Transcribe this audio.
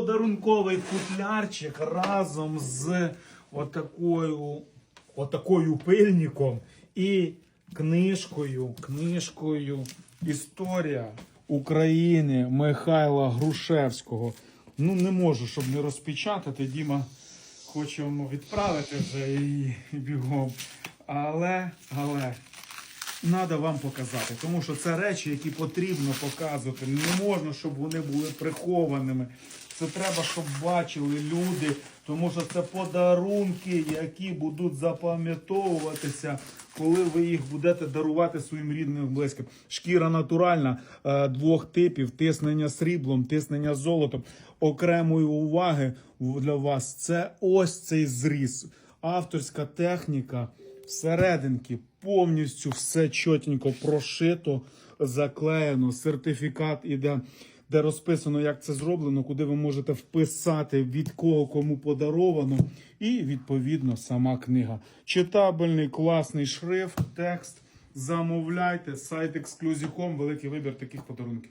подарунковий футлярчик разом з отакою, отакою пильником і книжкою, книжкою Історія України Михайла Грушевського. Ну, не можу, щоб не розпечатати. Діма хочемо відправити вже і бігом. Але, але, треба вам показати, тому що це речі, які потрібно показувати. Не можна, щоб вони були прихованими. Це треба, щоб бачили люди, тому що це подарунки, які будуть запам'ятовуватися, коли ви їх будете дарувати своїм рідним близьким. Шкіра натуральна е, двох типів: тиснення сріблом, тиснення золотом. Окремої уваги для вас це ось цей зріз. Авторська техніка всерединки повністю все чотенько прошито, заклеєно, сертифікат іде, де розписано, як це зроблено, куди ви можете вписати від кого кому подаровано, і відповідно сама книга. Читабельний, класний шрифт, текст. Замовляйте сайт Exclusive.com, великий вибір таких подарунків.